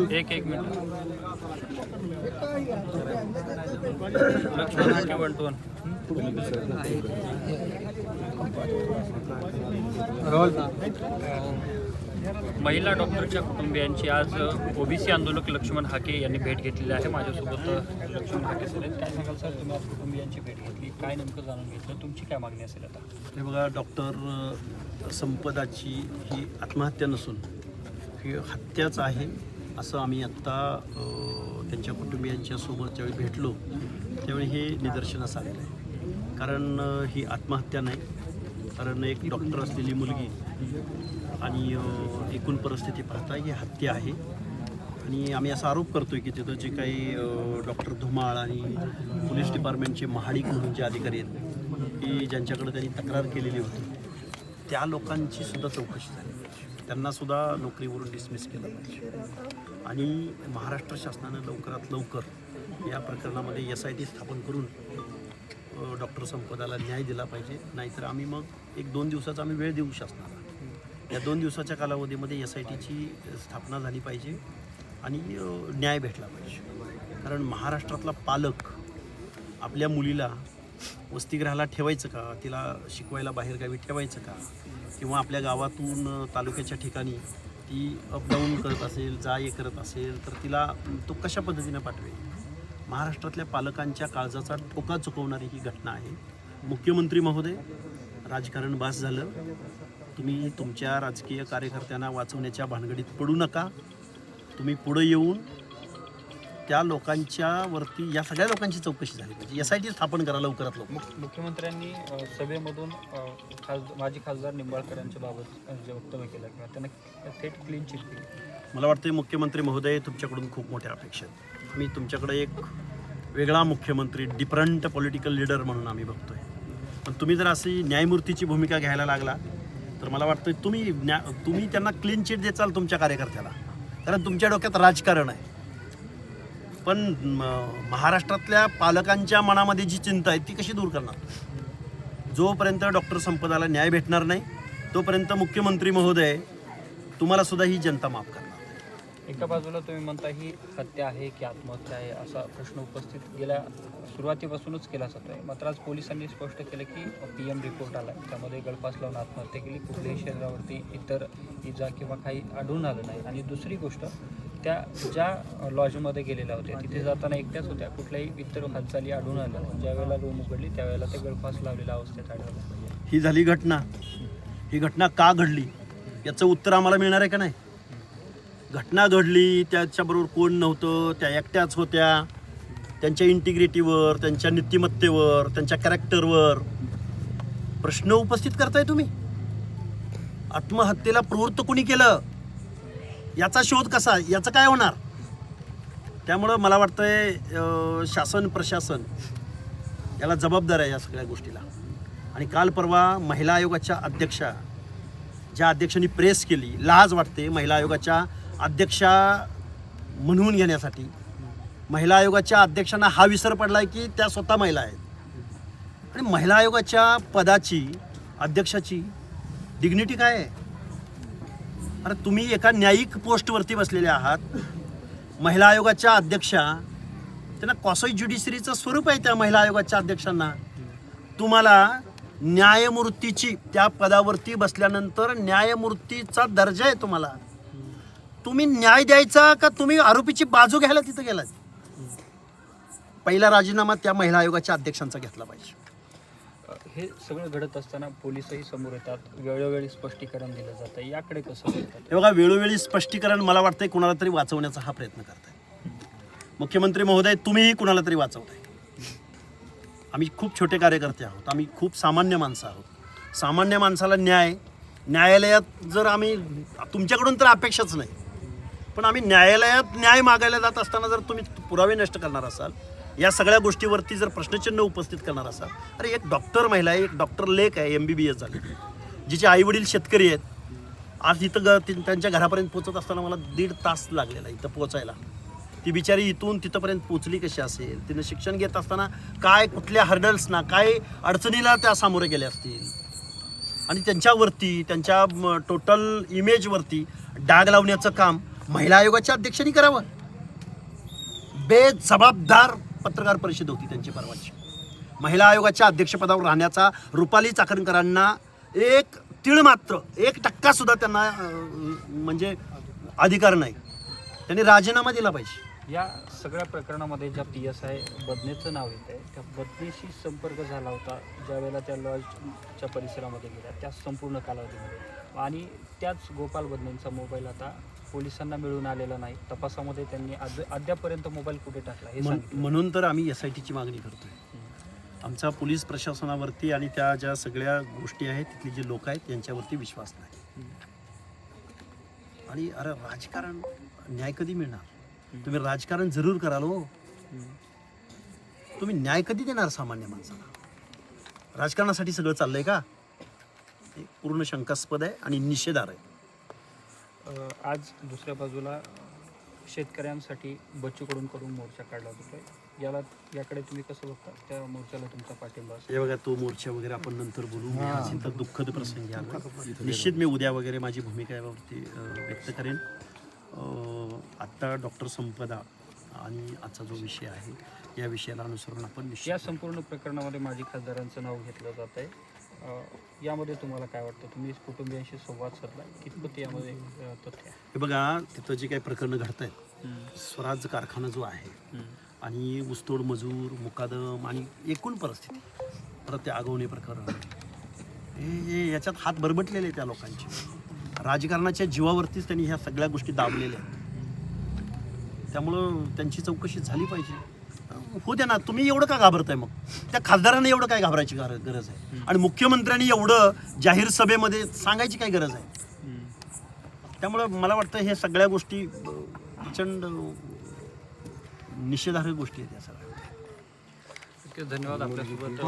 एक एक minute. Laxman Hake one महिला डॉक्टरच्या कुटुंबियांची आज ओबीसी आंदोलक लक्ष्मण हाके यांनी भेट घेतलेली आहे. माझ्यासोबत लक्ष्मण हाके सर आहेत. काय सांगाल सर तुम्ही आज कुटुंबियांची भेट घेतली. काय नेमकं जाणून घेतलं तुमची काय मागणी असेल आता? हे बघा डॉक्टर संपदाची ही आत्महत्या नसून ही हत्याच आहे. असं आम्ही आत्ता त्यांच्या कुटुंबियांच्या सोबत ज्यावेळी भेटलो त्यावेळी हे निदर्शनास आलेलं आहे. कारण ही आत्महत्या नाही कारण एक डॉक्टर असलेली मुलगी आणि एकूण परिस्थिती पाहता ही हत्या आहे. आणि आम्ही असा आरोप करतो आहे की तिथं जे काही डॉक्टर धुमाळ आणि पोलीस डिपार्टमेंटचे महाडिक म्हणून जे अधिकारी आहेत की ज्यांच्याकडे त्यांनी तक्रार केलेली होती त्या लोकांची सुद्धा चौकशी झाली. त्यांनासुद्धा त्यांना सुद्धा नोकरीवरून डिसमिस केलं पाहिजे. आणि महाराष्ट्र शासनानं लवकरात लवकर या प्रकरणामध्ये एस आय टी स्थापन करून डॉक्टर संपदाला न्याय दिला पाहिजे. नाहीतर आम्ही मग एक दोन दिवसाचा आम्ही वेळ देऊ शासनाला. या दोन दिवसाच्या कालावधीमध्ये एस आय टीची स्थापना झाली पाहिजे आणि न्याय भेटला पाहिजे. कारण महाराष्ट्रातला पालक आपल्या मुलीला वसतिगृहाला ठेवायचं का? तिला शिकवायला बाहेरगावी ठेवायचं का? किंवा आपल्या गावातून तालुक्याच्या ठिकाणी ती अपडाऊन करत असेल जा ये करत असेल तर तिला तो कशा पद्धतीनं पाठवेल? महाराष्ट्रातल्या पालकांच्या काळजाचा ठोका चुकवणारी ही घटना आहे. मुख्यमंत्री महोदय राजकारण बास झालं. तुम्ही तुमच्या राजकीय कार्यकर्त्यांना वाचवण्याच्या भानगडीत पडू नका. तुम्ही पुढं येऊन त्या लोकांच्या वरती या सगळ्या लोकांची चौकशी झाली पाहिजे. एस आय टी स्थापन करा लवकरात लवकर. मुख- मुख्यमंत्र्यांनी अ, सभेमधून अ, खास माजी खासदार निंबाळकर यांच्या बाबत अ, जे वक्तव्य केलं किंवा त्यांना थेट क्लीन चिट केली. मला वाटते मुख्यमंत्री महोदय तुमच्याकडून खूप मोठ्या अपेक्षा आहेत. मी तुमच्याकडे एक वेगळा मुख्यमंत्री डिफरंट पॉलिटिकल लीडर म्हणून आम्ही बघतोय. पण तुम्ही जर अशी न्यायमूर्तीची भूमिका घ्यायला लागला तर मला वाटतं तुम्ही न्या तुम्ही त्यांना क्लीन चिट देचाल तुमच्या कार्यकर्त्याला. कारण तुमच्या डोक्यात राजकारण आहे. पण महाराष्ट्रातल्या पालकांच्या मनामध्ये जी चिंता आहे ती कशी दूर करणार? जोपर्यंत डॉक्टर संपदाला न्याय भेटणार नाही तोपर्यंत मुख्यमंत्री महोदय तुम्हाला सुद्धा ही जनता माफ करणार. एका बाजूला तुम्ही म्हणता ही हत्या आहे की आत्महत्या आहे असा प्रश्न उपस्थित गेल्या सुरुवातीपासूनच केला जातो आहे मात्र आज पोलिसांनी स्पष्ट केलं की पी एम रिपोर्ट आला त्यामध्ये गळफास लावून आत्महत्या केली कुठल्याही शरीरावरती इतर इजा किंवा काही आढळून आलं नाही. आणि दुसरी गोष्ट त्या ज्या लॉजमध्ये गेलेल्या होत्या तिथे जाताना एकट्याच होत्या. कुठल्याही इतर हालचाली आढळून आल्या ज्यावेळेला रूम उघडली त्यावेळेला ते गळफास लावलेल्या अवस्थेत आढळलं. ही झाली घटना. ही घटना का घडली? याचं उत्तर आम्हाला मिळणार आहे का नाही? घटना घडली त्याच्याबरोबर कोण नव्हतं त्या एकट्याच होत्या. त्यांच्या इंटिग्रिटीवर त्यांच्या नीतिमत्तेवर त्यांच्या कॅरेक्टरवर प्रश्न उपस्थित करताय तुम्ही? आत्महत्येला प्रवृत्त कोणी केलं? याचा शोध कसा याचं काय होणार? त्यामुळं मला वाटतंय शासन प्रशासन याला जबाबदार आहे या सगळ्या गोष्टीला. आणि काल परवा महिला आयोगाच्या अध्यक्षा ज्या अध्यक्षांनी प्रेस केली लाज वाटते महिला आयोगाच्या अध्यक्षा म्हणून घेण्यासाठी. महिला आयोगाच्या अध्यक्षांना हा विसर पडला आहे की त्या स्वतः महिला आहेत. आणि महिला आयोगाच्या पदाची अध्यक्षाची डिग्निटी काय आहे? अरे तुम्ही एका न्यायिक पोस्टवरती बसलेले आहात. महिला आयोगाच्या अध्यक्षा त्यांना कॉसोई ज्युडिशरीचं स्वरूप आहे त्या महिला आयोगाच्या अध्यक्षांना. तुम्हाला न्यायमूर्तीची त्या पदावरती बसल्यानंतर न्यायमूर्तीचा दर्जा आहे तुम्हाला. तुम्ही न्याय द्यायचा का तुम्ही आरोपीची बाजू घ्यायला तिथं गेलात? पहिला राजीनामा त्या महिला आयोगाच्या अध्यक्षांचा घेतला पाहिजे. हे सगळं घडत असताना पोलिसही समोर येतात. वेळोवेळी स्पष्टीकरण दिलं जातं. याकडे कसं बघतात? हे बघा वेळोवेळी स्पष्टीकरण मला वाटतंय कुणाला तरी वाचवण्याचा हा प्रयत्न करताय. मुख्यमंत्री महोदय तुम्हीही कुणाला तरी वाचवताय. आम्ही खूप छोटे कार्यकर्ते आहोत. आम्ही खूप सामान्य माणसं आहोत. सामान्य माणसाला न्याय न्यायालयात जर आम्ही तुमच्याकडून तर अपेक्षाच नाही. पण आम्ही न्यायालयात न्याय मागायला जात असताना जर तुम्ही पुरावे नष्ट करणार असाल या सगळ्या गोष्टीवरती जर प्रश्नचिन्ह उपस्थित करणार असाल अरे एक डॉक्टर महिला आहे एक डॉक्टर लेख आहे एम बी बी एस झाली. जिचे आईवडील शेतकरी आहेत. आज इथं ग त्यांच्या घरापर्यंत पोचत असताना मला दीड तास लागलेला इथं पोचायला ती बिचारी इथून तिथंपर्यंत पोचली कशी असेल? तिनं शिक्षण घेत असताना काय कुठल्या हर्डल्सना काय अडचणीला त्या सामोरे गेल्या असतील? आणि त्यांच्यावरती त्यांच्या टोटल इमेजवरती डाग लावण्याचं काम महिला आयोगाच्या अध्यक्षांनी करावं. बेजबाबदार पत्रकार परिषद होती त्यांची परवाची महिला आयोगाच्या अध्यक्षपदावर राहण्याचा रुपाली चाकणकरांना एक तीळ मात्र एक टक्का सुद्धा त्यांना म्हणजे अधिकार नाही. त्यांनी राजीनामा दिला पाहिजे. या सगळ्या प्रकरणामध्ये ज्या पी एस आय बदनेचं नाव येत आहे त्या बदनेशी संपर्क झाला होता ज्यावेळेला त्या लॉजच्या परिसरामध्ये गेल्या त्या संपूर्ण कालावधीमध्ये. आणि त्याच गोपाल बदनेंचा मोबाईल आता पोलिसांना मिळून आलेला नाही. तपासामध्ये त्यांनी अद्या अद्यापर्यंत मोबाईल कुठे टाकला हे सांगितलं. म्हणून तर आम्ही एस आय टीची मागणी करतोय. आमचा पोलीस प्रशासनावरती आणि त्या ज्या सगळ्या गोष्टी आहेत तिथले जे लोक आहेत यांच्यावरती विश्वास नाही. आणि अरे राजकारण न्याय कधी मिळणार? तुम्ही राजकारण जरूर कराल हो. तुम्ही न्याय कधी देणार सामान्य माणसाला? राजकारणासाठी सगळं चाललंय का? हे पूर्ण शंकास्पद आहे आणि निषेधार आहे. अ, आज दुसऱ्या बाजूला शेतकऱ्यांसाठी बच्चू कडून कडून मोर्चा काढला जातोय. याला याकडे तुम्ही कसं बघता? त्या मोर्चाला तुमचा पाठिंबा असेल. हे बघा तो मोर्चा वगैरे आपण नंतर बोलू. मी आज इथं दुःखद प्रसंगी आलो निश्चित मी उद्या वगैरे माझी भूमिका यावरती अं, व्यक्त करेन. अं, आत्ता डॉक्टर संपदा आणि आजचा जो विषय आहे या विषयाला अनुसरून आपण या निश्चित संपूर्ण प्रकरणामध्ये माजी खासदारांचं नाव घेतलं जात आहे. अ, यामध्ये तुम्हाला काय वाटतं? तुम्ही कुटुंबियांशी संवाद साधला. कितपत यामध्ये अ, तथ्य आहे? हे बघा तिथं जे काही प्रकरणं घडत आहेत स्वराज कारखाना जो आहे आणि ऊसतोड मजूर मुकादम आणि एकूण परिस्थिती परत ते आगवणे प्रकरण हे हे याच्यात हात बरबटलेले आहेत त्या लोकांचे. राजकारणाच्या जीवावरतीच त्यांनी ह्या सगळ्या गोष्टी दाबलेल्या आहेत. त्यामुळं त्यांची चौकशी झाली पाहिजे. हो द्या ना तुम्ही एवढं का घाबरताय मग? त्या खासदारांना एवढं काय घाबरायची गर- गरज आहे? आणि मुख्यमंत्र्यांनी एवढं जाहीर सभेमध्ये सांगायची काय गरज आहे? त्यामुळं मला वाटतं हे सगळ्या गोष्टी प्रचंड निषेधार्ह गोष्टी आहेत या सगळ्या. धन्यवाद आपल्यासोबत.